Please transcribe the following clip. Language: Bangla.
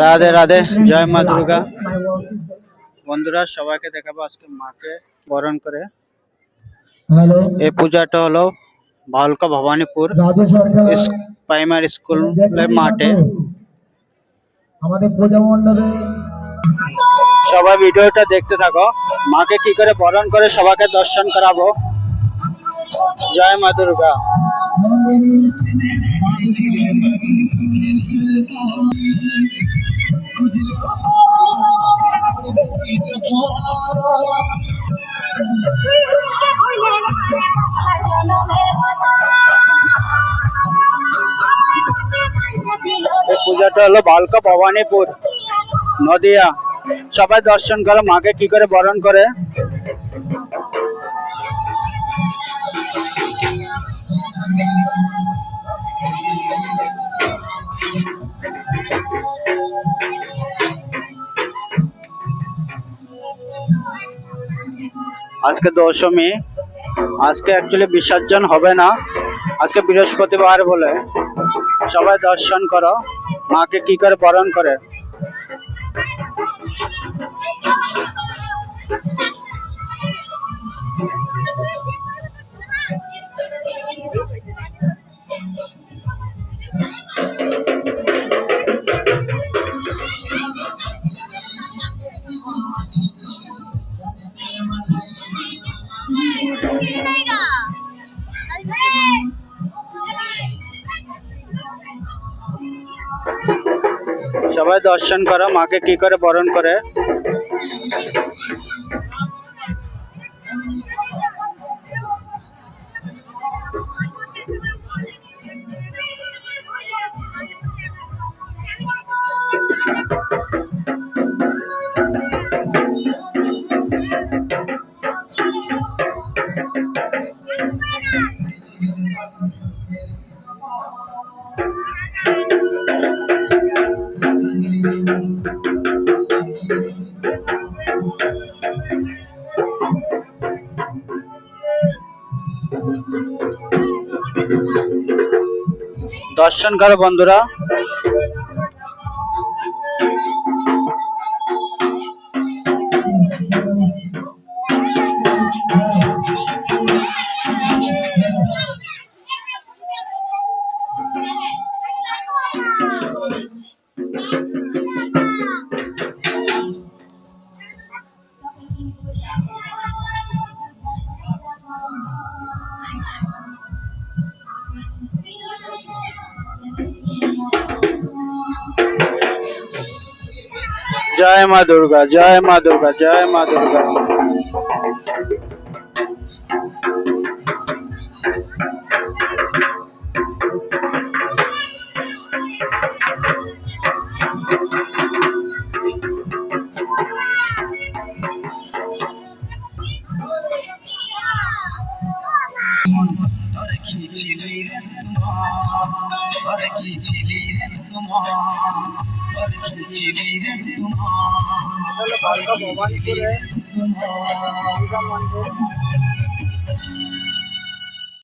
রাধে রাধে জয় মা দুর্গা। বন্ধুরা সবাইকে দেখাবো আজকে মাকে বরণ করে। এই পূজাটা হলো ভালকা ভবানীপুর প্রাইমারি স্কুলের মাঠে। আমাদের পূজা মণ্ডপে সবাই ভিডিওটা দেখতে থাকো। মাকে কি করে বরণ করে সবাইকে দর্শন করাবো। জয় মা দুর্গা। পূজাটা হলো ভালকা ভবানীপুর নদিয়া। সবাই দর্শন করে মাকে কি করে বরণ করে। আজকে দশমী, আজকে অ্যাকচুয়ালি বিসর্জন হবে না, আজকে বৃহস্পতিবার বলে। সবাই দর্শন করো, মাকে কি করে বরণ করে? সবাই দর্শন করো মাকে কি করে বরণ করে? দর্শন করো বন্ধুরা। জয় মা দুর্গা জয় মা দুর্গা জয় মা দুর্গা। তোর কি ছিলি রে সুমা তোর কি ছিলি রে তোমার? তোর কি ছিলি রে সুমা